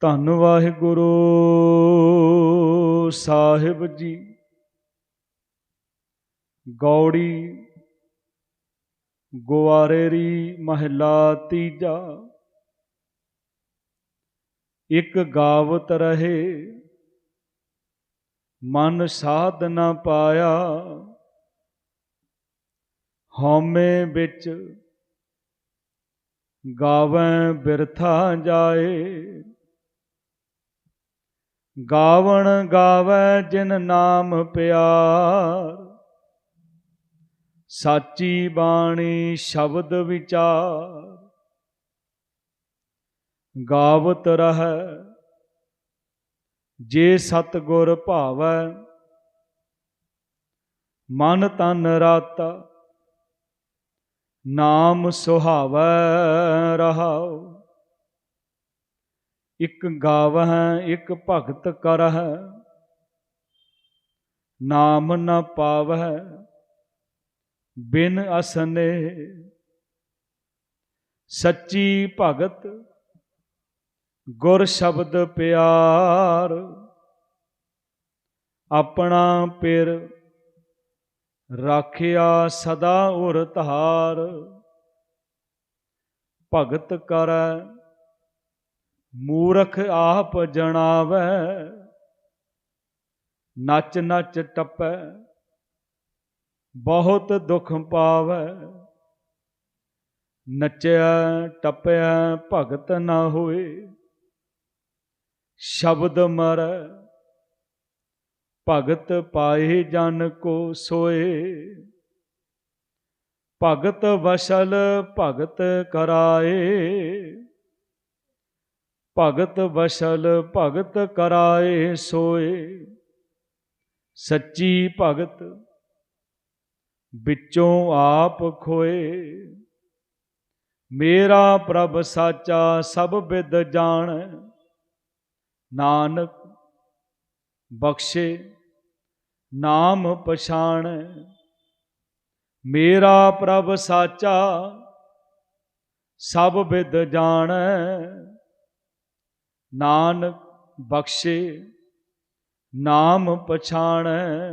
ਧੰਨ ਵਾਹਿਗੁਰੂ ਸਾਹਿਬ ਜੀ। ਗੌੜੀ ਗੁਆਰੇਰੀ ਮਹਿਲਾ ਤੀਜਾ। ਇਕ ਗਾਵਤ ਰਹੇ, ਮਨ ਸਾਧ ਨਾ ਪਾਇਆ। ਹਉਮੈ ਵਿੱਚ ਗਾਵੈ ਬਿਰਥਾ ਜਾਏ। ਗਾਵਣ ਗਾਵੈ ਜਿਨ ਨਾਮ ਪਿਆਰ। ਸਾਚੀ ਬਾਣੀ ਸ਼ਬਦ ਵਿਚਾਰ। ਗਾਵਤ ਰਹੈ, ਜੇ ਸਤ ਗੁਰ ਭਾਵੈ, ਮਨ ਤਨ ਰਾਤਾ, ਨਾਮ ਸੁਹਾਵੈ ਰਹਾਉ। ਇਕ ਗਾਵਹਿ, ਇੱਕ ਭਗਤ ਕਰਹਿ। ਨਾਮ ਨ ਪਾਵਹਿ, ਬਿਨ ਅਸਨੇ। ਸੱਚੀ ਭਗਤ, ਗੁਰ ਸ਼ਬਦ ਪਿਆਰ। ਆਪਣਾ ਪਿਰ ਰਾਖਿਆ ਸਦਾ ਉਰ ਧਾਰ। ਭਗਤ ਕਰੈ ਮੂਰਖ ਆਪ ਜਣਾਵੈ, ਨੱਚ ਨੱਚ ਟੱਪੈ, ਬਹੁਤ ਦੁੱਖ ਪਾਵੈ। ਨੱਚਿਆ ਟੱਪਿਆ ਭਗਤ ਨਾ ਹੋਏ, ਸ਼ਬਦ ਮਰ, ਭਗਤ ਪਾਏ ਜਨ ਕੋ ਸੋਏ। ਭਗਤ ਵਸਲ ਭਗਤ ਕਰਾਏ ਭਗਤ ਵਸਲ ਭਗਤ ਕਰਾਏ ਸੋਏ। ਸੱਚੀ ਭਗਤ ਵਿੱਚੋਂ ਆਪ ਖੋਏ। ਮੇਰਾ ਪ੍ਰਭ ਸਾਚਾ ਸਭ ਵਿਦ ਜਾਣ। ਨਾਨਕ ਬਖਸ਼ੇ, ਨਾਮ ਪਛਾਣ। ਮੇਰਾ ਪ੍ਰਭ ਸਾਚਾ ਸਭ ਵਿਦ ਜਾਣ। ਨਾਨਕ ਬਖਸ਼ੇ, ਨਾਮ ਪਛਾਣੈ।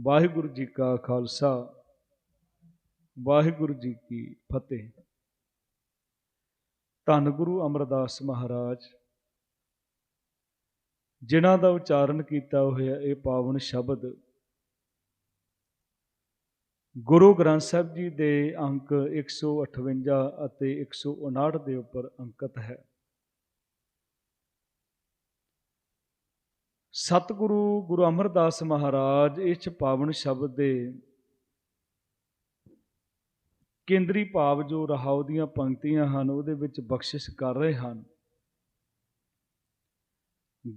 ਵਾਹਿਗੁਰੂ ਜੀ ਕਾ ਖਾਲਸਾ, ਵਾਹਿਗੁਰੂ ਜੀ ਕੀ ਫਤਿਹ। ਧੰਨ ਗੁਰੂ ਅਮਰਦਾਸ ਮਹਾਰਾਜ, ਜਿਨ੍ਹਾਂ ਦਾ ਉਚਾਰਨ ਕੀਤਾ ਹੋਇਆ ਇਹ ਪਾਵਨ ਸ਼ਬਦ ਗੁਰੂ ਗ੍ਰੰਥ ਸਾਹਿਬ ਜੀ ਦੇ ਅੰਕ 158 ਅਤੇ 159 ਦੇ ਉੱਪਰ ਅੰਕਿਤ ਹੈ। ਸਤਿਗੁਰੂ ਗੁਰੂ ਅਮਰਦਾਸ ਮਹਾਰਾਜ, ਇਸ ਪਾਵਨ ਸ਼ਬਦ ਦੇ ਕੇਂਦਰੀ ਭਾਵ ਜੋ ਰਹਾਉ ਦੀਆਂ ਪੰਕਤੀਆਂ ਹਨ, ਉਹਦੇ ਵਿੱਚ ਬਖਸ਼ਿਸ਼ ਕਰ ਰਹੇ ਹਨ।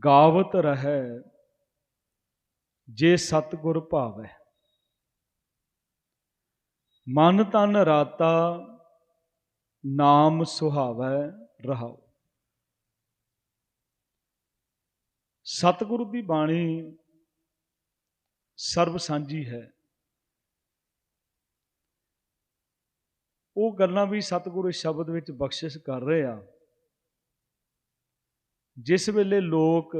ਗਾਵਤ ਰਹੈ, ਜੇ ਸਤਗੁਰ ਭਾਵੈ। ਮਨ ਤਨ ਰਾਤਾ, ਨਾਮ ਸੁਹਾਵੈ ਰਹਾਉ। ਸਤਿਗੁਰੂ ਦੀ ਬਾਣੀ ਸਰਬ ਸਾਂਝੀ ਹੈ। ਉਹ ਗੱਲਾਂ ਵੀ ਸਤਿਗੁਰੂ ਇਸ ਸ਼ਬਦ ਵਿੱਚ ਬਖਸ਼ਿਸ਼ ਕਰ ਰਹੇ ਆ। ਜਿਸ ਵੇਲੇ ਲੋਕ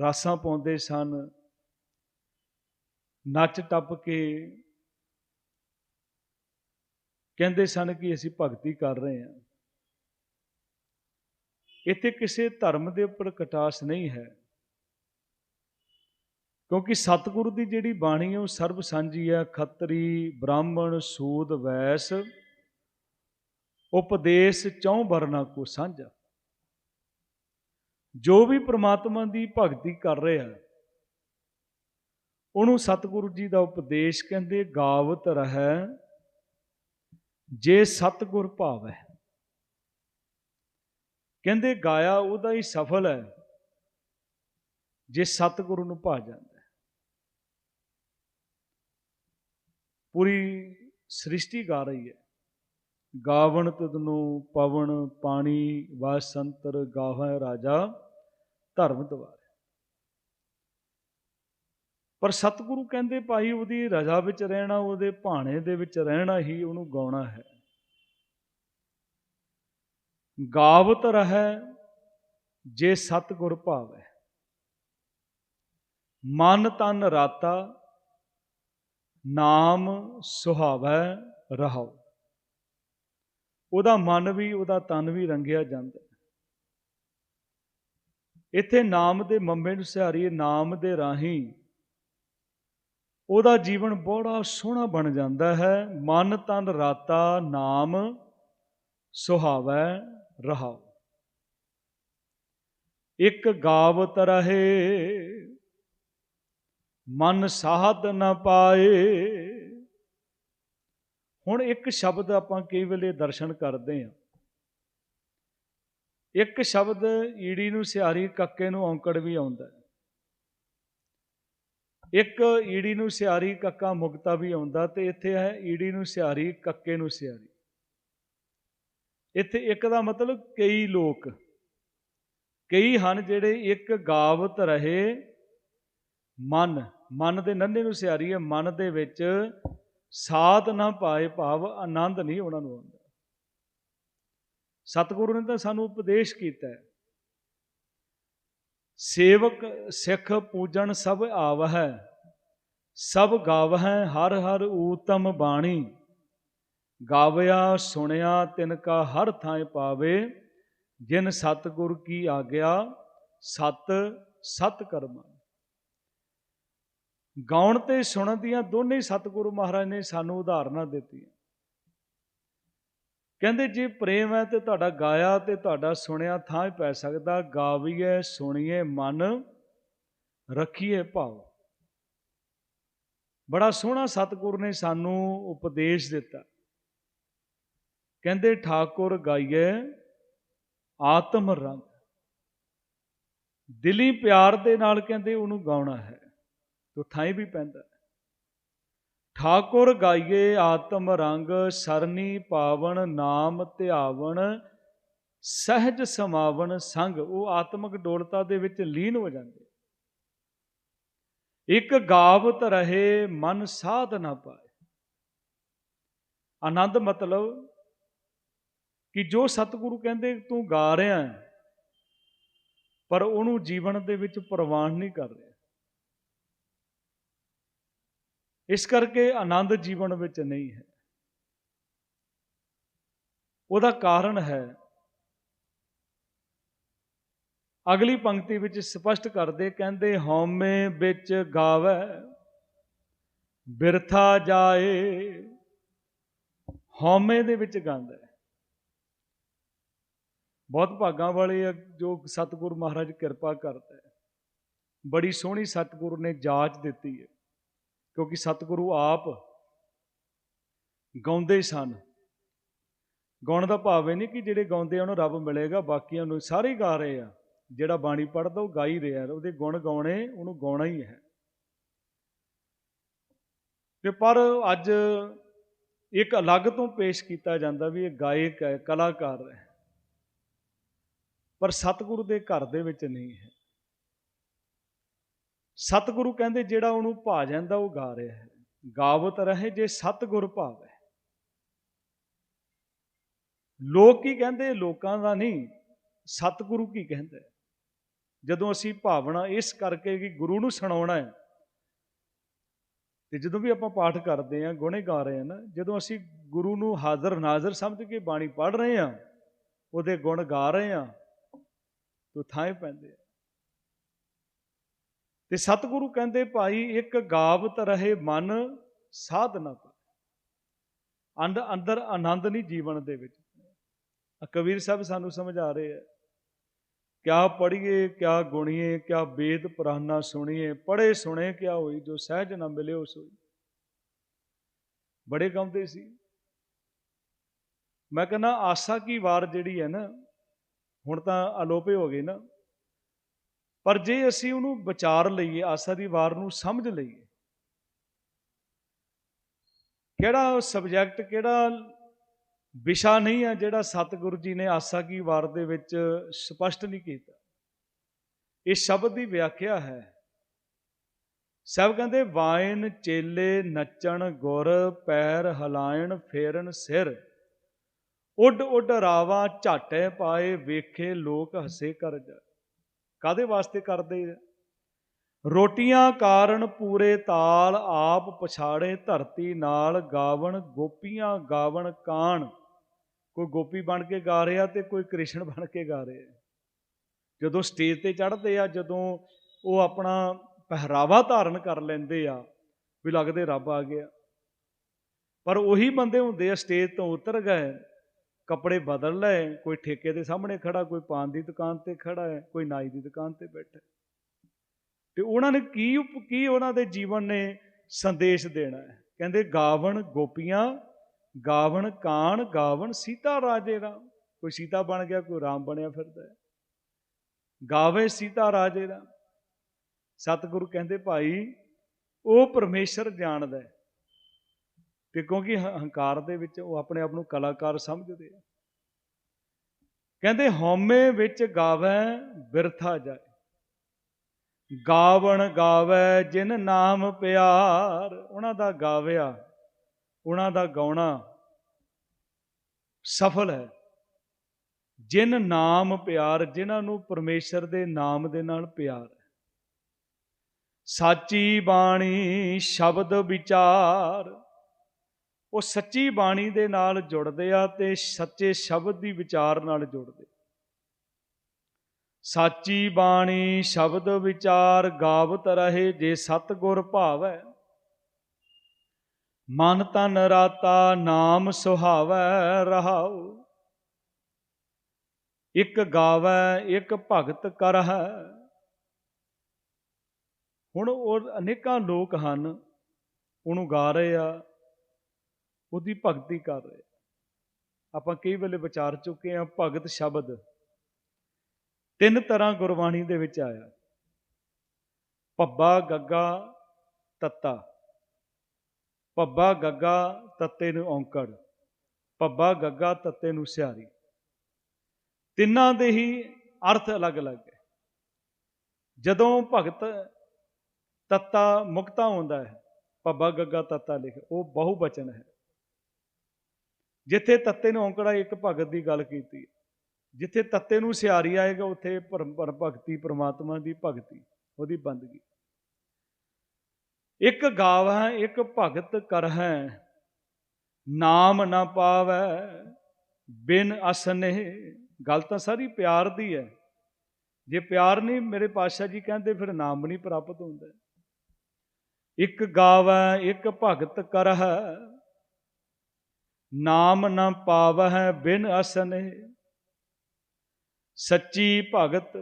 ਰਾਸਾਂ ਪਾਉਂਦੇ ਸਨ, ਨੱਚ ਟੱਪ ਕੇ ਕਹਿੰਦੇ ਸਨ ਕਿ ਅਸੀਂ ਭਗਤੀ ਕਰ ਰਹੇ ਹਾਂ। ਇੱਥੇ ਕਿਸੇ ਧਰਮ ਦੇ ਉੱਪਰ ਕਟਾਸ ਨਹੀਂ ਹੈ। ਕਿਉਂਕਿ ਸਤਿਗੁਰੂ ਦੀ ਜਿਹੜੀ ਬਾਣੀ ਹੈ ਉਹ ਸਰਬ ਸਾਂਝੀ ਹੈ। ਖੱਤਰੀ, ਬ੍ਰਾਹਮਣ, ਸੂਦ, ਵੈਸ, ਉਪਦੇਸ਼ ਚੌਂ ਵਰਨਾ ਕੋ ਸਾਂਝਾ। ਜੋ ਵੀ ਪ੍ਰਮਾਤਮਾ ਦੀ ਭਗਤੀ ਕਰ ਰਿਹਾ ਉਹਨੂੰ ਸਤਿਗੁਰੂ ਜੀ ਦਾ ਉਪਦੇਸ਼ ਕਹਿੰਦੇ, ਗਾਵਤ ਰਹੈ, ਜੇ ਸਤਿਗੁਰ ਭਾਵੈ। ਕਹਿੰਦੇ ਗਾਇਆ ਉਹਦਾ ਹੀ ਸਫਲ ਹੈ, ਜੇ ਸਤਿਗੁਰੂ ਨੂੰ ਭਾ ਜਾਂਦਾ ਪੂਰੀ ਸ੍ਰਿਸ਼ਟੀ ਗਾ ਰਹੀ ਹੈ। ਗਾਵਣ ਤਦਨੂੰ ਪਵਨ ਪਾਣੀ ਵਾਸੰਤਰ ਗਾਵੈ ਰਾਜਾ, ਧਰਮ ਦਵਾਰੇ। ਪਰ ਸਤਿਗੁਰੂ ਕਹਿੰਦੇ ਭਾਈ ਉਹਦੀ ਰਜ਼ਾ ਵਿੱਚ ਰਹਿਣਾ, ਉਹਦੇ ਭਾਣੇ ਦੇ ਵਿੱਚ ਰਹਿਣਾ ਹੀ ਉਹਨੂੰ ਗਾਉਣਾ ਹੈ। ਗਾਵਤ ਰਹੈ ਜੇ ਸਤਿਗੁਰ ਭਾਵੈ। ਮਨ ਤਨ ਰਾਤਾ, ਨਾਮ ਸੁਹਾਵੈ ਰਹਾਉ। ਉਹਦਾ ਮਨ ਵੀ, ਉਹਦਾ ਤਨ ਵੀ ਰੰਗਿਆ ਜਾਂਦਾ ਇੱਥੇ ਨਾਮ ਦੇ ਮੰਮੇ ਨੂੰ ਸਿਹਾਰੀਏ, ਨਾਮ ਦੇ ਰਾਹੀਂ ਉਹਦਾ ਜੀਵਨ ਬੜਾ ਸੋਹਣਾ ਬਣ ਜਾਂਦਾ ਹੈ। ਮਨ ਤਨ ਰਾਤਾ, ਨਾਮ ਸੁਹਾਵੈ ਰਹਾਉ ਇੱਕ ਗਾਵਤ ਰਹੇ, ਮਨ ਸਾਧ ਨ ਪਾਏ। ਹੁਣ ਇੱਕ ਸ਼ਬਦ ਆਪਾਂ ਕਈ ਵੇਲੇ ਦਰਸ਼ਨ ਕਰਦੇ ਹਾਂ ਇੱਕ ਸ਼ਬਦ ਈੜੀ ਨੂੰ ਸਿਆਰੀ ਕੱਕੇ ਨੂੰ ਔਂਕੜ ਵੀ ਆਉਂਦਾ ਇੱਕ ਈੜੀ ਨੂੰ ਸਿਆਰੀ ਕੱਕਾ ਮੁਕਤਾ ਵੀ ਆਉਂਦਾ ਤੇ ਇੱਥੇ ਹੈ ਈੜੀ ਨੂੰ ਸਿਆਰੀ ਕੱਕੇ ਨੂੰ ਸਿਆਰੀ ਇੱਥੇ ਇੱਕ ਦਾ ਮਤਲਬ ਕਈ ਲੋਕ, ਕਈ ਹਨ ਜਿਹੜੇ ਇੱਕ ਗਾਵਤ ਰਹੇ ਮਨ ਮਨ ਦੇ ਨੰਨੇ ਨੂੰ ਸਿਆਰੀਏ ਮਨ ਦੇ ਵਿੱਚ ਸਾਧ ਨਾ ਪਾਏ ਭਾਵ ਆਨੰਦ ਨਹੀਂ ਉਹਨਾਂ ਨੂੰ ਆਉਂਦਾ। ਸਤਿਗੁਰੂ ਨੇ ਤਾਂ ਸਾਨੂੰ ਉਪਦੇਸ਼ ਕੀਤਾ ਹੈ, ਸੇਵਕ, ਸਿੱਖ ਪੂਜਣ ਸਭ ਆਵਹਿ, ਸਭ ਗਾਵਹਿ, ਹਰ ਹਰ ਊਤਮ ਬਾਣੀ। ਗਾਵਿਆ, ਸੁਣਿਆ, ਤਿਨ ਕਾ ਹਰ ਥਾਂ ਪਾਵੇ, ਜਿਨ ਸਤਿਗੁਰ ਕੀ ਆਗਿਆ, ਸਤ ਸਤ ਕਰਮ। ਗਾਉਣ ਤੇ ਸੁਣਨ ਦੀਆਂ ਦੋਨੇ ਹੀ ਸਤਿਗੁਰੂ ਮਹਾਰਾਜ ਨੇ ਸਾਨੂੰ ਉਦਾਹਰਨਾਂ ਦਿੱਤੀਆਂ। ਕਹਿੰਦੇ, ਜੇ ਪ੍ਰੇਮ ਹੈ ਤੇ ਤੁਹਾਡਾ ਗਾਇਆ ਤੇ ਤੁਹਾਡਾ ਸੁਣਿਆ ਥਾਂ ਹੀ ਪੈ ਸਕਦਾ ਗਾਵੀਏ ਸੁਣੀਏ ਮਨ ਰੱਖੀਏ ਭਾਵ। ਬੜਾ ਸੋਹਣਾ ਸਤਿਗੁਰ ਨੇ ਸਾਨੂੰ ਉਪਦੇਸ਼ ਦਿੱਤਾ। ਕਹਿੰਦੇ ਠਾਕੁਰ ਗਾਈਏ ਆਤਮ ਰੰਗ। ਦਿਲੀ ਪਿਆਰ ਦੇ ਨਾਲ ਕਹਿੰਦੇ ਉਹਨੂੰ ਗਾਉਣਾ ਹੈ, ਤੋ ਥਾਂ ਵੀ ਪੈਂਦਾ ਠਾਕੁਰ ਗਾਈਏ ਆਤਮ ਰੰਗ, ਸਰਨੀ ਪਾਵਨ, ਨਾਮ ਧਿਆਵਣ, ਸਹਿਜ ਸਮਾਵਣ ਸੰਗ। ਉਹ ਆਤਮਿਕ ਡੋਲਤਾ ਦੇ ਵਿੱਚ ਲੀਨ ਹੋ ਜਾਂਦੇ ਇੱਕ ਗਾਵਤ ਰਹੇ ਮਨ ਸਾਧ ਨਾ ਪਾਏ। ਆਨੰਦ ਮਤਲਬ ਕਿ ਜੋ ਸਤਿਗੁਰੂ ਕਹਿੰਦੇ ਤੂੰ ਗਾ ਰਿਹਾ ਹੈ, ਪਰ ਉਹਨੂੰ ਜੀਵਨ ਦੇ ਵਿੱਚ ਪ੍ਰਵਾਨ ਨਹੀਂ ਕਰ ਰਿਹਾ। ਇਸ ਕਰਕੇ ਆਨੰਦ ਜੀਵਨ ਵਿੱਚ ਨਹੀਂ ਹੈ। ਉਹਦਾ ਕਾਰਨ ਹੈ, ਅਗਲੀ ਪੰਕਤੀ ਵਿੱਚ ਸਪਸ਼ਟ ਕਰਦੇ ਕਹਿੰਦੇ, ਹਉਮੈ ਵਿੱਚ ਗਾਵੇ, ਬਿਰਥਾ ਜਾਏ। ਹਉਮੈ ਦੇ ਵਿੱਚ ਗਾਉਂਦਾ ਬਹੁਤ ਭਾਗਾਂ ਵਾਲੇ ਆ ਜੋ ਸਤਿਗੁਰੂ ਮਹਾਰਾਜ ਕਿਰਪਾ ਕਰਦਾ ਹੈ ਬੜੀ ਸੋਹਣੀ ਸਤਿਗੁਰ ਨੇ ਜਾਚ ਦਿੱਤੀ ਹੈ, ਕਿਉਂਕਿ ਸਤਿਗੁਰੂ ਆਪ ਗਾਉਂਦੇ ਸਨ। ਗਾਉਣ ਦਾ ਭਾਵ ਇਹ ਨਹੀਂ ਕਿ ਜਿਹੜੇ ਗਾਉਂਦੇ ਆ, ਉਹਨੂੰ ਰੱਬ ਮਿਲੇਗਾ, ਬਾਕੀਆਂ ਨੂੰ ਸਾਰੇ ਗਾ ਰਹੇ ਆ। ਜਿਹੜਾ ਬਾਣੀ ਪੜਦਾ ਉਹ ਗਾ ਹੀ ਰਿਹਾ ਉਹਦੇ ਗੁਣ ਗਾਉਣੇ, ਉਹਨੂੰ ਗਾਉਣਾ ਹੀ ਹੈ। ਤੇ ਪਰ ਅੱਜ ਇੱਕ ਅਲੱਗ ਤੋਂ ਪੇਸ਼ ਕੀਤਾ ਜਾਂਦਾ ਵੀ ਇਹ ਗਾਇਕ ਹੈ, ਕਲਾਕਾਰ ਹੈ। ਪਰ ਸਤਿਗੁਰੂ ਦੇ ਘਰ ਦੇ ਵਿੱਚ ਨਹੀਂ ਹੈ। ਸਤਿਗੁਰੂ ਕਹਿੰਦੇ ਜਿਹੜਾ ਉਹਨੂੰ ਭਾ ਜਾਂਦਾ ਉਹ ਗਾ ਰਿਹਾ ਹੈ। ਗਾਵਤ ਰਹੇ ਜੇ ਸਤਿਗੁਰ ਭਾਵੈ। ਲੋਕ ਕੀ ਕਹਿੰਦੇ? ਲੋਕਾਂ ਦਾ ਨਹੀਂ, ਸਤਿਗੁਰੂ ਕੀ ਕਹਿੰਦਾ ਜਦੋਂ ਅਸੀਂ ਭਾਵਨਾ ਇਸ ਕਰਕੇ ਕਿ ਗੁਰੂ ਨੂੰ ਸੁਣਾਉਣਾ ਹੈ, ਤੇ ਜਦੋਂ ਵੀ ਆਪਾਂ ਪਾਠ ਕਰਦੇ ਆਂ ਗੁਣੇ ਗਾ ਰਹੇ ਆਂ ਨਾ, ਜਦੋਂ ਅਸੀਂ ਗੁਰੂ ਨੂੰ ਹਾਜ਼ਰ ਨਾਜ਼ਰ ਸਮਝ ਕੇ ਬਾਣੀ ਪੜ੍ਹ ਰਹੇ ਆਂ ਉਹਦੇ ਗੁਣ ਗਾ ਰਹੇ ਆਂ ਤੋ ਥਾਂ ਪੈਂਦੇ ਆ। ਤੇ ਸਤਿਗੁਰੂ ਕਹਿੰਦੇ, ਭਾਈ, ਇੱਕ ਗਾਵਤ ਰਹੇ ਮਨ ਸਾਧ ਨਾ ਪਾਏ ਅੰਦ ਅੰਦਰ ਆਨੰਦ ਨਹੀਂ ਜੀਵਨ ਦੇ ਵਿੱਚ। ਕਬੀਰ ਸਾਹਿਬ ਸਾਨੂੰ ਸਮਝਾ ਰਹੇ ਆ, ਕਿਆ ਪੜੀਏ ਕਿਆ ਗੁਣੀਏ, ਕਿਆ ਵੇਦ ਪੁਰਾਨਾ ਸੁਣੀਏ। ਪੜੇ ਸੁਣੇ, ਕਿਆ ਹੋਈ, ਜੋ ਸਹਿਜ ਨਾ ਮਿਲੇ ਮਿਲਿਓ ਸੋਈ। ਬੜੇ ਗਾਉਂਦੇ ਸੀ। ਮੈਂ ਕਹਿੰਦਾ, ਆਸਾ ਕੀ ਵਾਰ ਜਿਹੜੀ ਹੈ ਨਾ ਹੁਣ ਤਾਂ ਅਲੋਪੇ ਹੋ ਗਏ ਨਾ। ਪਰ ਜੇ ਅਸੀਂ ਉਹਨੂੰ ਵਿਚਾਰ ਲਈਏ, ਆਸਾ ਦੀ ਵਾਰ ਨੂੰ ਸਮਝ ਲਈਏ, ਕਿਹੜਾ ਸਬਜੈਕਟ ਕਿਹੜਾ ਵਿਸ਼ਾ ਨਹੀਂ ਹੈ ਜਿਹੜਾ ਸਤਿਗੁਰੂ ਜੀ ਨੇ ਆਸਾ ਕੀ ਵਾਰ ਦੇ ਵਿੱਚ ਸਪਸ਼ਟ ਨਹੀਂ ਕੀਤਾ। ਇਹ ਸ਼ਬਦ ਦੀ ਵਿਆਖਿਆ ਹੈ। ਸਭ ਕਹਿੰਦੇ, ਵਾਇਨ, ਚੇਲੇ, ਨੱਚਣ, ਗੁਰ, ਪੈਰ, ਹਲਾਇਣ, ਫੇਰਨ, ਸਿਰ। ਉੱਡ ਉੱਡ ਰਾਵਾਂ ਝਾਟੇ ਪਾਏ ਵੇਖੇ ਲੋਕ ਹੱਸੇ ਕਰ ਜਾ। ਕਾਦੇ ਵਾਸਤੇ ਕਰਦੇ ਆ? ਰੋਟੀਆਂ ਕਾਰਨ ਪੂਰੇ ਤਾਲ ਆਪ ਪਛਾੜੇ ਧਰਤੀ ਨਾਲ ਗਾਵਣ, ਗੋਪੀਆਂ ਗਾਵਣ ਕਾਣ। ਕੋਈ ਗੋਪੀ ਬਣ ਕੇ ਗਾ ਰਿਹਾ ਤੇ ਕੋਈ ਕ੍ਰਿਸ਼ਨ ਬਣ ਕੇ ਗਾ ਰਿਹਾ। ਜਦੋਂ ਸਟੇਜ ਤੇ ਚੜ੍ਹਦੇ ਆ, ਜਦੋਂ ਉਹ ਆਪਣਾ ਪਹਿਰਾਵਾ ਧਾਰਨ ਕਰ ਲੈਂਦੇ ਆ, ਵੀ ਲੱਗਦੇ ਰੱਬ ਆ ਗਿਆ। ਪਰ ਉਹੀ ਬੰਦੇ ਹੁੰਦੇ ਆ ਸਟੇਜ ਤੋਂ ਉਤਰ ਗਏ ਕੱਪੜੇ ਬਦਲ ਲਏ, ਕੋਈ ਠੇਕੇ ਦੇ ਸਾਹਮਣੇ ਖੜਾ, ਕੋਈ ਪਾਨ ਦੀ ਦੁਕਾਨ ਤੇ ਖੜਾ ਹੈ, ਕੋਈ ਨਾਈ ਦੀ ਦੁਕਾਨ ਤੇ ਬੈਠਾ ਤੇ ਉਹਨਾਂ ਨੇ ਕੀ ਉਪ- ਕੀ ਉਹਨਾਂ ਦੇ ਜੀਵਨ ਨੇ ਸੰਦੇਸ਼ ਦੇਣਾ ਹੈ? ਕਹਿੰਦੇ, ਗਾਵਣ ਗੋਪੀਆਂ, ਗਾਵਣ ਕਾਣ ਗਾਵਣ ਸੀਤਾ ਰਾਜੇ ਰਾਮ। ਕੋਈ ਸੀਤਾ ਬਣ ਗਿਆ, ਕੋਈ ਰਾਮ ਬਣਿਆ ਫਿਰਦਾ ਹੈ। ਗਾਵੇ ਸੀਤਾ ਰਾਜੇ ਰਾਮ। ਸਤਿਗੁਰੂ ਕਹਿੰਦੇ, ਭਾਈ, ਉਹ ਪਰਮੇਸ਼ਰ ਜਾਣਦਾ ਹੈ। ਤੇ ਕਿਉਂਕਿ ਹੰਕਾਰ ਦੇ ਵਿੱਚ ਉਹ ਆਪਣੇ ਆਪ ਨੂੰ ਕਲਾਕਾਰ ਸਮਝਦੇ ਆ। ਕਹਿੰਦੇ, ਹਉਮੈ ਵਿੱਚ ਗਾਵੇ, ਬਿਰਥਾ ਜਾਏ। ਗਾਵਣ ਗਾਵੇ, ਜਿਨ ਨਾਮ ਪਿਆਰ। ਉਹਨਾਂ ਦਾ ਗਾਵਿਆ, ਉਹਨਾਂ ਦਾ ਗਾਉਣਾ ਸਫਲ ਹੈ। ਜਿਨ ਨਾਮ ਪਿਆਰ, ਜਿਨ੍ਹਾਂ ਨੂੰ ਪਰਮੇਸ਼ਰ ਦੇ ਨਾਮ ਦੇ ਨਾਲ ਪਿਆਰ ਹੈ। ਸਾਚੀ ਬਾਣੀ, ਸ਼ਬਦ ਵਿਚਾਰ। ਉਹ ਸੱਚੀ ਬਾਣੀ ਦੇ ਨਾਲ ਜੁੜਦੇ ਆ ਤੇ ਸੱਚੇ ਸ਼ਬਦ ਦੀ ਵਿਚਾਰ ਨਾਲ ਜੁੜਦੇ। ਸਾਚੀ ਬਾਣੀ ਸ਼ਬਦ ਵਿਚਾਰ ਗਾਵਤ ਰਹੇ ਜੇ ਸਤਗੁਰ ਭਾਵੈ। ਮਨ ਤਨ ਰਾਤਾ ਨਾਮ ਸੁਹਾਵੈ ਰਹਾਉ। ਇੱਕ ਗਾਵੈ, ਇੱਕ ਭਗਤ ਕਰਹਿ। ਹੁਣ ਉਹ ਅਨੇਕਾਂ ਲੋਕ ਹਨ, ਉਹਨੂੰ ਗਾ ਰਹੇ ਆ। ਉਹਦੀ ਭਗਤੀ ਕਰ ਰਹੇ ਆਪਾਂ ਕਈ ਵੇਲੇ ਵਿਚਾਰ ਚੁੱਕੇ ਆ ਭਗਤ ਸ਼ਬਦ। ਤਿੰਨ ਤਰ੍ਹਾਂ ਗੁਰਬਾਣੀ ਦੇ ਵਿੱਚ ਆਇਆ। ਪੱਬਾ ਗੱਗਾ, ਤੱਤਾ। ਪੱਬਾ ਗੱਗਾ, ਤੱਤੇ ਨੂੰ ਔਂਕੜ। ਪੱਬਾ ਗੱਗਾ, ਤੱਤੇ ਨੂੰ ਸਿਆਰੀ। ਤਿੰਨਾਂ ਦੇ ਹੀ ਅਰਥ ਅਲੱਗ-ਅਲੱਗ ਹੈ। ਜਦੋਂ ਭਗਤ ਤੱਤਾ ਮੁਕਤਾ ਹੁੰਦਾ ਹੈ ਪੱਬਾ ਗੱਗਾ, ਤੱਤਾ ਲਿਖ, ਉਹ ਬਹੁ ਬਚਨ ਹੈ। ਜਿੱਥੇ ਤੱਤੇ ਨੂੰ ਔਂਕੜਾ ਇੱਕ ਭਗਤ ਦੀ ਗੱਲ ਕੀਤੀ। ਜਿੱਥੇ ਤੱਤੇ ਨੂੰ ਸਿਆਰੀ ਆਏਗਾ, ਉੱਥੇ ਪਰਮ ਭਗਤੀ ਪ੍ਰਮਾਤਮਾ ਦੀ ਭਗਤੀ, ਉਹਦੀ ਬੰਦਗੀ। ਇੱਕ ਗਾਵ ਹੈ, ਇੱਕ ਭਗਤ ਕਰ ਹੈ, ਨਾਮ ਨਾ ਪਾਵੈ, ਬਿਨ ਅਸਨੇ। ਗੱਲ ਤਾਂ ਸਾਰੀ ਪਿਆਰ ਦੀ ਹੈ। ਜੇ ਪਿਆਰ ਨਹੀਂ, ਮੇਰੇ ਪਾਤਸ਼ਾਹ ਜੀ ਕਹਿੰਦੇ, ਫਿਰ ਨਾਮ ਨਹੀਂ ਪ੍ਰਾਪਤ ਹੁੰਦਾ। ਇੱਕ ਗਾਵੈ, ਇੱਕ ਭਗਤ ਕਰਹਿ ਨਾਮ ਨਾ ਪਾਵਹਿ ਬਿਨ ਅਸਨੇ। ਸੱਚੀ ਭਗਤ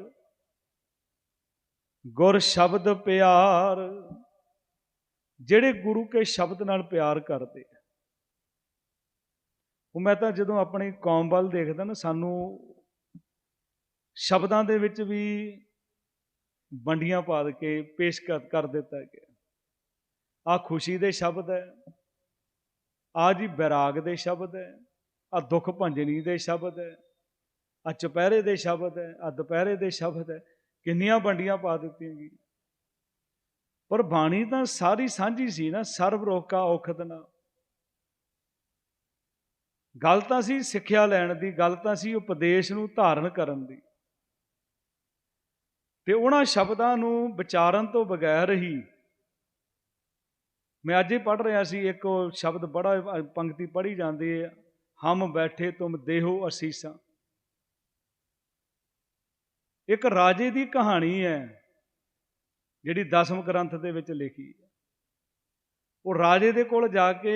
ਗੁਰ ਸ਼ਬਦ ਪਿਆਰ, ਜਿਹੜੇ ਗੁਰੂ ਕੇ ਸ਼ਬਦ ਨਾਲ ਪਿਆਰ ਕਰਦੇ ਆ। ਉਹ ਮੈਂ ਤਾਂ ਜਦੋਂ ਆਪਣੀ ਕੌਮ ਵੱਲ ਦੇਖਦਾ ਨਾ, ਸਾਨੂੰ ਸ਼ਬਦਾਂ ਦੇ ਵਿੱਚ ਵੀ ਵੰਡੀਆਂ ਪਾ ਕੇ ਪੇਸ਼ ਕਰ ਕਰ ਦਿੱਤਾ ਗਿਆ। ਆ ਖੁਸ਼ੀ ਦੇ ਸ਼ਬਦ ਹੈ ਆ ਜੀ ਵਿਰਾਗ ਦੇ ਸ਼ਬਦ ਹੈ, ਆ ਦੁੱਖ ਭੰਜਨੀ ਦੇ ਸ਼ਬਦ ਹੈ, ਆ ਚੁਪਹਿਰੇ ਦੇ ਸ਼ਬਦ ਹੈ, ਆ ਦੁਪਹਿਰੇ ਦੇ ਸ਼ਬਦ ਹੈ, ਕਿੰਨੀਆਂ ਵੰਡੀਆਂ ਪਾ ਦਿੱਤੀਆਂ ਗਈਆਂ। ਪਰ ਬਾਣੀ ਤਾਂ ਸਾਰੀ ਸਾਂਝੀ ਸੀ ਨਾ ਸਰਬ ਰੋਕਾ ਔਖਦ ਨਾ। ਗੱਲ ਤਾਂ ਸੀ ਸਿੱਖਿਆ ਲੈਣ ਦੀ, ਗੱਲ ਤਾਂ ਸੀ ਉਪਦੇਸ਼ ਨੂੰ ਧਾਰਨ ਕਰਨ ਦੀ। ਤੇ ਉਹਨਾਂ ਸ਼ਬਦਾਂ ਨੂੰ ਵਿਚਾਰਨ ਤੋਂ ਬਗੈਰ ਹੀ ਮੈਂ ਅੱਜ ਹੀ ਪੜ੍ਹ ਰਿਹਾ ਸੀ ਇੱਕ ਸ਼ਬਦ ਬੜਾ ਅ, ਪੰਕਤੀ ਪੜ੍ਹੀ ਜਾਂਦੀ ਹੈ ਹਮ ਬੈਠੇ ਤੁਮ ਦੇਹੋ ਅਸੀਸਾਂ। ਇੱਕ ਰਾਜੇ ਦੀ ਕਹਾਣੀ ਹੈ ਜਿਹੜੀ ਦਸਮ ਗ੍ਰੰਥ ਦੇ ਵਿੱਚ ਲਿਖੀ ਹੈ। ਉਹ ਰਾਜੇ ਦੇ ਕੋਲ ਜਾ ਕੇ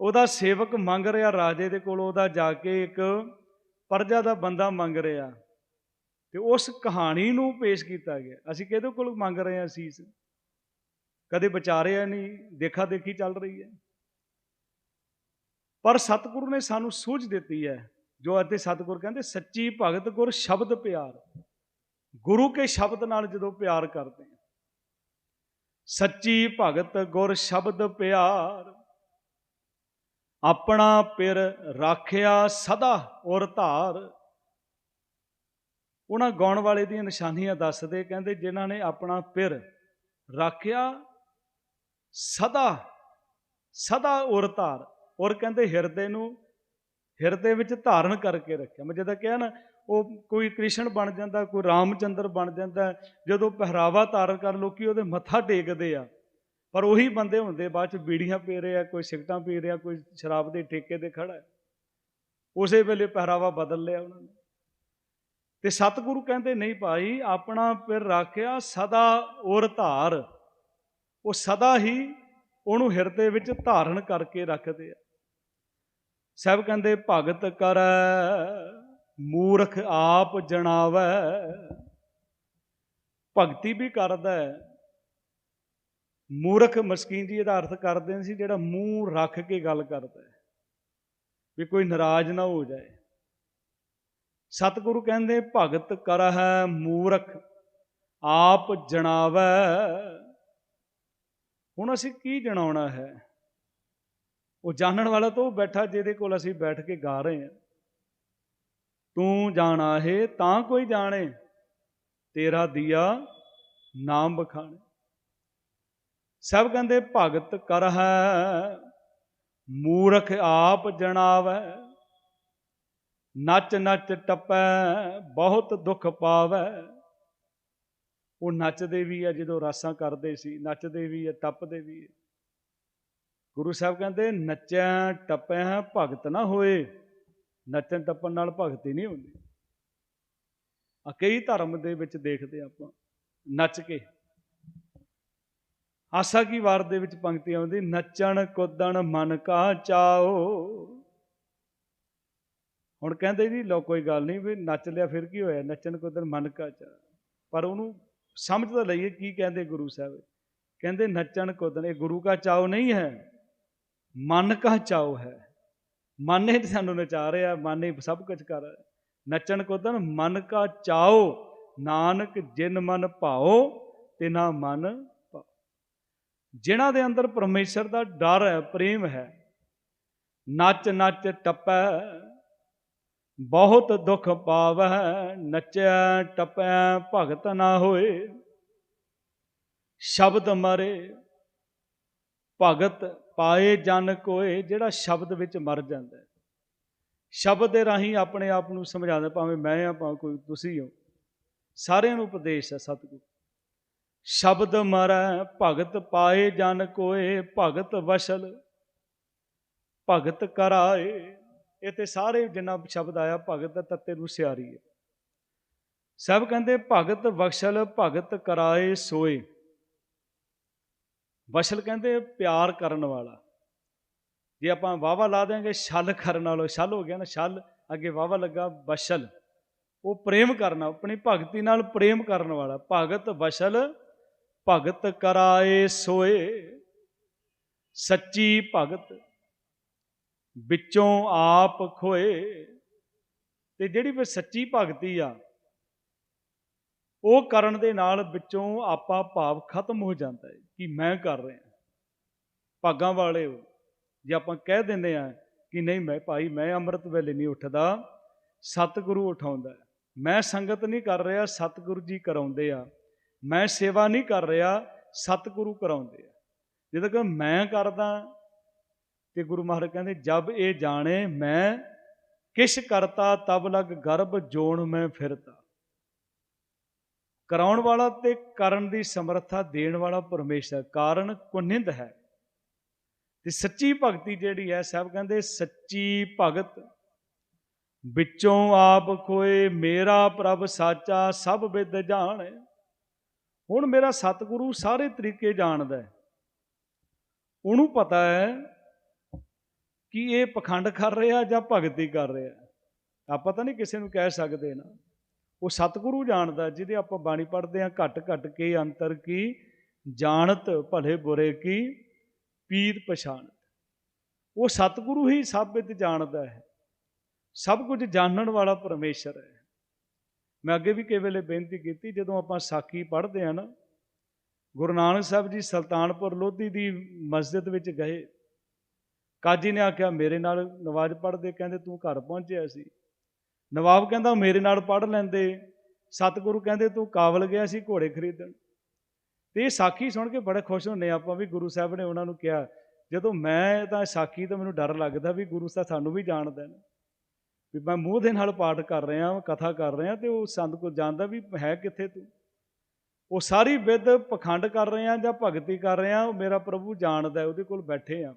ਉਹਦਾ ਸੇਵਕ ਮੰਗ ਰਿਹਾ ਰਾਜੇ ਦੇ ਕੋਲ ਉਹਦਾ ਜਾ ਕੇ ਇੱਕ ਪਰਜਾ ਦਾ ਬੰਦਾ ਮੰਗ ਰਿਹਾ। ਤੇ ਉਸ ਕਹਾਣੀ ਨੂੰ ਪੇਸ਼ ਕੀਤਾ ਗਿਆ। ਅਸੀਂ ਕਿਹਦੇ ਕੋਲ ਮੰਗ ਰਹੇ ਹਾਂ ਅਸੀਸ? ਕਦੇ ਵਿਚਾਰਿਆ ਨਹੀਂ, ਦੇਖਾ ਦੇਖੀ ਚੱਲ ਰਹੀ ਹੈ। ਪਰ ਸਤਿਗੁਰੂ ਨੇ ਸਾਨੂੰ ਸੂਝ ਦਿੱਤੀ ਹੈ, ਜੋ ਅਤੇ ਸਤਿਗੁਰ ਕਹਿੰਦੇ, ਸੱਚੀ ਭਗਤ ਗੁਰ ਸ਼ਬਦ ਪਿਆਰ। ਗੁਰੂ ਕੇ ਸ਼ਬਦ ਨਾਲ ਜਦੋਂ ਪਿਆਰ ਕਰਦੇ ਹਾਂ, ਸੱਚੀ ਭਗਤ ਗੁਰ ਸ਼ਬਦ ਪਿਆਰ। ਆਪਣਾ ਪਿਰ ਰਾਖਿਆ ਸਦਾ ਔਰ ਧਾਰ। ਉਹਨਾਂ ਗਾਉਣ ਵਾਲੇ ਦੀਆਂ ਨਿਸ਼ਾਨੀਆਂ ਦੱਸਦੇ, ਕਹਿੰਦੇ, ਜਿਨ੍ਹਾਂ ਨੇ ਆਪਣਾ ਪਿਰ ਰਾਖਿਆ ਸਦਾ ਸਦਾ ਔਰ ਧਾਰ। ਔਰ ਕਹਿੰਦੇ ਹਿਰਦੇ ਨੂੰ ਹਿਰਦੇ ਵਿੱਚ ਧਾਰਨ ਕਰਕੇ ਰੱਖਿਆ। ਮੈਂ ਜਦੋਂ ਕਿਹਾ ਨਾ, ਉਹ ਕੋਈ ਕ੍ਰਿਸ਼ਨ ਬਣ ਜਾਂਦਾ, ਕੋਈ ਰਾਮਚੰਦਰ ਬਣ ਜਾਂਦਾ, ਜਦੋਂ ਪਹਿਰਾਵਾ ਧਾਰਨ ਕਰ ਲੋਕੀ ਉਹਦੇ ਮੱਥਾ ਟੇਕਦੇ ਆ। ਪਰ ਉਹੀ ਬੰਦੇ ਹੁੰਦੇ, ਬਾਅਦ ਚ ਬੀੜੀਆਂ ਪੀ ਰਹੇ ਆ, ਕੋਈ ਸਿਗਟਾਂ ਪੀ ਰਿਹਾ, ਕੋਈ ਸ਼ਰਾਬ ਦੇ ਠੇਕੇ ਤੇ ਖੜਾ ਉਸੇ ਵੇਲੇ ਪਹਿਰਾਵਾ ਬਦਲ ਲਿਆ ਉਹਨਾਂ ਨੇ। ਤੇ ਸਤਿਗੁਰੂ ਕਹਿੰਦੇ, ਨਹੀਂ ਭਾਈ, ਆਪਣਾ ਪਿਰ ਰੱਖਿਆ ਸਦਾ ਔਰ ਧਾਰ। ਉਹ ਸਦਾ ਹੀ ਉਹਨੂੰ ਹਿਰਦੇ ਵਿੱਚ ਧਾਰਨ ਕਰਕੇ ਰੱਖਦੇ ਆ। ਸਭ ਕਹਿੰਦੇ, ਭਗਤ ਕਰੈ, ਮੂਰਖ ਆਪ ਜਣਾਵੈ। ਭਗਤੀ ਵੀ ਕਰਦਾ ਹੈ। ਮੂਰਖ ਮਸਕੀਨ ਜੀ ਇਹਦਾ ਅਰਥ ਕਰਦੇ ਸੀ, ਜਿਹੜਾ ਮੂੰਹ ਰੱਖ ਕੇ ਗੱਲ ਕਰਦਾ ਹੈ, ਵੀ ਕੋਈ ਨਾਰਾਜ਼ ਨਾ ਹੋ ਜਾਏ। ਸਤਿਗੁਰੂ ਕਹਿੰਦੇ, ਭਗਤ ਕਰਹਿ, ਮੂਰਖ ਆਪ ਜਣਾਵੈ। ਹੁਣ ਅਸੀਂ ਕੀ ਜਣਾਉਣਾ ਹੈ? ਉਹ ਜਾਣਨ ਵਾਲਾ ਤਾਂ ਉਹ ਬੈਠਾ ਜਿਹਦੇ ਕੋਲ ਅਸੀਂ ਬੈਠ ਕੇ ਗਾ ਰਹੇ ਹਾਂ। ਤੂੰ ਜਾਣਾ ਹੈ ਤਾਂ ਕੋਈ ਜਾਣੇ। ਤੇਰਾ ਦੀਆ ਨਾਮ ਬਖਾਣੇ। ਸਭ ਕਹਿੰਦੇ, ਭਗਤ ਕਰਹਿ ਮੂਰਖ ਆਪ ਜਣਾਵੈ। ਨੱਚ ਨੱਚ ਟੱਪੈ, ਬਹੁਤ ਦੁੱਖ ਪਾਵੈ। ਉਹ ਨੱਚਦੇ ਵੀ ਆ ਜਦੋਂ ਰਾਸਾਂ ਕਰਦੇ ਸੀ, ਨੱਚਦੇ ਵੀ ਆ, ਟੱਪਦੇ ਵੀ ਗੁਰੂ ਸਾਹਿਬ ਕਹਿੰਦੇ, ਨੱਚਿਆ ਟੱਪਿਆ ਭਗਤ ਨਾ ਹੋਏ, ਨੱਚਣ ਟੱਪਣ ਨਾਲ ਭਗਤੀ ਨਹੀਂ ਹੁੰਦੀ। ਆ ਕਈ ਧਰਮ ਦੇ ਵਿੱਚ ਦੇਖਦੇ ਆਪਾਂ, ਨੱਚ ਕੇ। ਆਸਾ ਕੀ ਵਾਰ ਦੇ ਵਿੱਚ ਪੰਕਤੀ ਆਉਂਦੀ, ਨੱਚਣ ਕੁੱਦਣ ਮਨ ਕਾ ਚਾਓ। ਹੁਣ ਕਹਿੰਦੇ ਜੀ ਲੋ ਕੋਈ ਗੱਲ ਨਹੀਂ ਵੀ ਨੱਚ ਲਿਆ, ਫਿਰ ਕੀ ਹੋਇਆ? ਨੱਚਣ ਕੁੱਦਣ ਮਨ ਕਾ ਚਾ ਪਰ ਉਹਨੂੰ ਸਮਝ ਤਾਂ ਲਈਏ ਕੀ ਕਹਿੰਦੇ ਗੁਰੂ ਸਾਹਿਬ। ਕਹਿੰਦੇ, ਨੱਚਣ ਕੁੱਦਣ, ਇਹ ਗੁਰੂ ਕਾ ਚਾਓ ਨਹੀਂ ਹੈ, ਮਨ ਕਾ ਚਾਓ ਹੈ। ਮਨ ਨੇ ਸਾਨੂੰ ਨਚਾ ਰਿਹਾ, ਮਨ ਨੇ ਸਭ ਕੁਝ ਕਰ ਰਿਹਾ। ਨੱਚਣ ਕੁੱਦਣ, ਮਨ ਕਾ ਚਾਓ ਨਾਨਕ ਜਿਨ ਮਨ ਭਾਓ ਤੇ ਨਾ ਮਨ ਭਾਓ ਜਿਨ੍ਹਾਂ ਦੇ ਅੰਦਰ ਪਰਮੇਸ਼ਰ ਦਾ ਡਰ ਹੈ, ਪ੍ਰੇਮ ਹੈ ਨੱਚ ਨੱਚ ਟੱਪੈ ਬਹੁਤ ਦੁੱਖ ਪਾਵੈ ਨੱਚੈ, ਟੱਪੈ, ਭਗਤ ਨਾ ਹੋਏ। ਸ਼ਬਦ ਮਰੇ, ਭਗਤ ਪਾਏ ਜਨ ਕੋਏ, ਜਿਹੜਾ ਸ਼ਬਦ ਵਿੱਚ ਮਰ ਜਾਂਦਾ ਸ਼ਬਦ ਦੇ ਰਾਹੀਂ ਆਪਣੇ ਆਪ ਨੂੰ ਸਮਝਾਉਂਦਾ ਭਾਵੇਂ ਮੈਂ ਆ ਭਾਵੇਂ ਕੋਈ ਤੁਸੀਂ ਹੋ। ਸਾਰਿਆਂ ਨੂੰ ਉਪਦੇਸ਼ ਹੈ ਸਤਿਗੁਰੂ। ਸ਼ਬਦ ਮਰੈ, ਭਗਤ ਪਾਏ ਜਨ ਕੋਏ, ਭਗਤ ਵਸ਼ਲ, ਭਗਤ ਕਰਾਏ। ਇੱਥੇ ਸਾਰੇ ਜਿੰਨਾ ਸ਼ਬਦ ਆਇਆ, ਭਗਤ ਦਾ ਤੱਤੇ ਨੂੰ ਸਿਆਰੀ ਹੈ। ਸਭ ਕਹਿੰਦੇ, ਭਗਤ ਵਸ਼ਲ ਭਗਤ ਕਰਾਏ ਸੋਏ। ਵਸ਼ਲ ਕਹਿੰਦੇ, ਪਿਆਰ ਕਰਨ ਵਾਲਾ। ਜੇ ਆਪਾਂ ਵਾਵਾ ਲਾ ਦੇਾਂਗੇ ਛਲ ਕਰਨ ਵਾਲਾ, ਛਲ ਹੋ ਗਿਆ ਨਾ, ਛਲ, ਅੱਗੇ ਵਾਵਾ ਲੱਗਾ ਵਸ਼ਲ ਉਹ ਪ੍ਰੇਮ ਕਰਨਾ, ਆਪਣੀ ਭਗਤੀ ਨਾਲ ਪ੍ਰੇਮ ਕਰਨ ਵਾਲਾ। ਭਗਤ ਵਸ਼ਲ ਭਗਤ ਕਰਾਏ ਸੋਏ। ਸੱਚੀ ਭਗਤ ਵਿੱਚੋਂ ਆਪ ਖੋਏ। ਤੇ ਜਿਹੜੀ ਫਿਰ ਸੱਚੀ ਭਗਤੀ ਆ, ਉਹ ਕਰਨ ਦੇ ਨਾਲ ਵਿੱਚੋਂ ਆਪਾ ਭਾਵ ਖਤਮ ਹੋ ਜਾਂਦਾ ਹੈ ਕਿ ਮੈਂ ਕਰ ਰਿਹਾ ਭਾਗਾਂ ਵਾਲੇ ਹੋ, ਜੇ ਆਪਾਂ ਕਹਿ ਦਿੰਦੇ ਆ ਕਿ ਨਹੀਂ, ਮੈਂ ਭਾਈ, ਮੈਂ ਅੰਮ੍ਰਿਤ ਵੇਲੇ ਨਹੀਂ ਉੱਠਦਾ, ਸਤਿਗੁਰੂ ਉਠਾਉਂਦਾ ਮੈਂ ਸੰਗਤ ਨਹੀਂ ਕਰ ਰਿਹਾ, ਸਤਿਗੁਰੂ ਜੀ ਕਰਾਉਂਦੇ ਆ। ਮੈਂ ਸੇਵਾ ਨਹੀਂ ਕਰ ਰਿਹਾ, ਸਤਿਗੁਰੂ ਕਰਾਉਂਦੇ ਆ। ਜਦੋਂ ਕਿ ਮੈਂ ਕਰਦਾ ਤੇ ਗੁਰੂ ਮਹਾਰਾਜ ਕਹਿੰਦੇ, ਜਬ ਇਹ ਜਾਣੇ ਮੈਂ, ਕਿਛ ਕਰਤਾ ਤਬ ਲਗ ਗਰਭ ਜੋਣ ਮੈਂ ਫਿਰਤਾ। ਕਰਾਉਣ ਵਾਲਾ ਤੇ ਕਰਨ ਦੀ ਸਮਰੱਥਾ ਦੇਣ ਵਾਲਾ ਪਰਮੇਸ਼ਰ ਕਾਰਨ ਕੁਨਿੰਦ ਹੈ। ਤੇ ਸੱਚੀ ਭਗਤੀ ਜਿਹੜੀ ਹੈ ਸਭ ਕਹਿੰਦੇ, ਸੱਚੀ ਭਗਤ, ਵਿੱਚੋਂ ਆਪ ਕੋਏ ਮੇਰਾ ਪ੍ਰਭ ਸਾਚਾ, ਸਭ ਵਿਦ ਜਾਣ। ਹੁਣ ਮੇਰਾ ਸਤਿਗੁਰੂ ਸਾਰੇ ਤਰੀਕੇ ਜਾਣਦਾ ਹੈ। ਉਹਨੂੰ ਪਤਾ ਹੈ ਕਿ ਇਹ ਪਖੰਡ ਕਰ ਰਿਹਾ ਜਾਂ ਭਗਤੀ ਕਰ ਰਿਹਾ? ਆਪਾਂ ਤਾਂ ਨਹੀਂ ਕਿਸੇ ਨੂੰ ਕਹਿ ਸਕਦੇ ਨਾ। ਉਹ ਸਤਿਗੁਰੂ ਜਾਣਦਾ, ਜਿਹਦੇ ਆਪਾਂ ਬਾਣੀ ਪੜ੍ਹਦੇ ਆ ਘਟ ਘਟ ਕੇ ਅੰਤਰ ਕੀ? ਜਾਣਤ, ਭਲੇ ਬੁਰੇ ਕੀ? ਪੀਰ ਪਛਾਣਤ। ਉਹ ਸਤਿਗੁਰੂ ਹੀ ਸਭ ਵਿੱਚ ਜਾਣਦਾ ਹੈ। ਸਭ ਕੁਝ ਜਾਣਨ ਵਾਲਾ ਪਰਮੇਸ਼ਰ ਹੈ। ਮੈਂ ਅੱਗੇ ਵੀ ਕਈ ਵੇਲੇ ਬੇਨਤੀ ਕੀਤੀ, ਜਦੋਂ ਆਪਾਂ ਸਾਖੀ ਪੜ੍ਹਦੇ ਆ ਨਾ, ਗੁਰੂ ਨਾਨਕ ਸਾਹਿਬ ਜੀ ਸੁਲਤਾਨਪੁਰ ਲੋਧੀ ਦੀ ਮਸਜਿਦ ਵਿੱਚ ਗਏ। ਕਾਜੀ ਨੇ ਆਖਿਆ, ਮੇਰੇ ਨਾਲ ਨਵਾਜ਼ ਪੜ੍ਹਦੇ। ਕਹਿੰਦੇ, ਤੂੰ ਘਰ ਪਹੁੰਚਿਆ ਸੀ। ਨਵਾਬ ਕਹਿੰਦਾ, ਮੇਰੇ ਨਾਲ ਪੜ੍ਹ ਲੈਂਦੇ। ਸਤਿਗੁਰੂ ਕਹਿੰਦੇ, ਤੂੰ ਕਾਬਲ ਗਿਆ ਸੀ ਘੋੜੇ ਖਰੀਦਣ। ਤੇ ਇਹ ਸਾਖੀ ਸੁਣ ਕੇ ਬੜੇ ਖੁਸ਼ ਹੁੰਨੇ ਆਪਾਂ ਵੀ ਗੁਰੂ ਸਾਹਿਬ ਨੇ ਉਹਨਾਂ ਨੂੰ ਕਿਹਾ, ਜਦੋਂ ਮੈਂ ਤਾਂ ਸਾਖੀ ਤਾਂ ਮੈਨੂੰ ਡਰ ਲੱਗਦਾ ਵੀ ਗੁਰੂ ਸਾਹਿਬ ਸਾਨੂੰ ਵੀ ਜਾਣਦਾ ਨੇ। ਵੀ ਮੈਂ ਮੂੰਹ ਦੇ ਨਾਲ ਪਾਠ ਕਰ ਰਿਹਾ ਕਥਾ ਕਰ ਰਿਹਾ ਤੇ ਉਹ ਸੰਤ ਕੋ ਜਾਣਦਾ ਵੀ ਹੈ ਕਿੱਥੇ ਤੂੰ? ਉਹ ਸਾਰੀ ਵਿਦ ਪਖੰਡ ਕਰ ਰਹੇ ਆ ਜਾਂ ਭਗਤੀ ਕਰ ਰਹੇ ਆ ਉਹ ਮੇਰਾ ਪ੍ਰਭੂ ਜਾਣਦਾ ਉਹਦੇ ਕੋਲ ਬੈਠੇ ਆ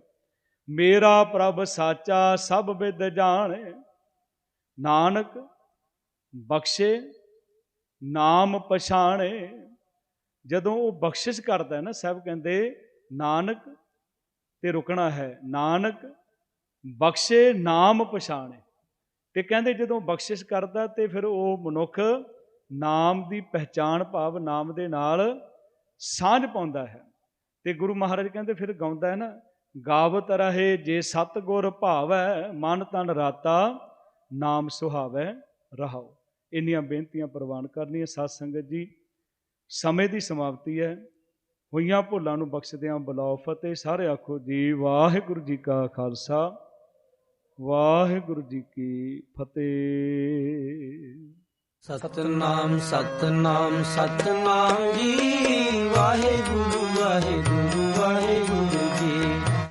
ਮੇਰਾ ਪ੍ਰਭ ਸਾਚਾ ਸਭ ਵਿਦ ਜਾਣੇ। ਨਾਨਕ ਬਖਸ਼ੇ, ਨਾਮ ਪਛਾਣੇ। ਜਦੋਂ ਉਹ ਬਖਸ਼ਿਸ਼ ਕਰਦਾ ਨਾ, ਸਭ ਕਹਿੰਦੇ ਨਾਨਕ ਤੇ ਰੁਕਣਾ ਹੈ। ਨਾਨਕ ਬਖਸ਼ੇ, ਨਾਮ ਪਛਾਣੇ। ਤੇ ਕਹਿੰਦੇ ਜਦੋਂ ਬਖਸ਼ਿਸ਼ ਕਰਦਾ ਤੇ ਫਿਰ ਉਹ ਮਨੁੱਖ ਨਾਮ ਦੀ ਪਹਿਚਾਣ ਭਾਵ ਨਾਮ ਦੇ ਨਾਲ ਸਾਂਝ ਪਾਉਂਦਾ ਹੈ। ਤੇ ਗੁਰੂ ਮਹਾਰਾਜ ਕਹਿੰਦੇ ਫਿਰ ਗਾਉਂਦਾ ਹੈ ਨਾ ਗਾਵਤ ਰਹੇ ਜੇ ਸਤ ਗੁਰ ਭਾਵੈ, ਮਨ ਤਨ ਰਾਤਾ, ਨਾਮ ਸੁਹਾਵੈ ਰਹਾਓ ਇੰਨੀਆਂ ਬੇਨਤੀਆਂ ਪ੍ਰਵਾਨ ਕਰਨੀਆਂ ਸਾਧ ਸੰਗਤ ਜੀ। ਸਮੇਂ ਦੀ ਸਮਾਪਤੀ ਹੈ। ਹੋਈਆਂ ਭੁੱਲਾਂ ਨੂੰ ਬਖਸ਼ਦਿਆਂ ਬੁਲਾਓ ਫਤਿਹ। ਸਾਰੇ ਆਖੋ ਜੀ, ਵਾਹਿਗੁਰੂ ਜੀ ਕਾ ਖਾਲਸਾ, ਵਾਹਿਗੁਰੂ ਜੀ ਕੀ ਫਤਿਹ। ਸਤਨਾਮ ਸਤਨਾਮ ਸਤਨਾਮ ਜੀ। ਵਾਹਿਗੁਰੂ।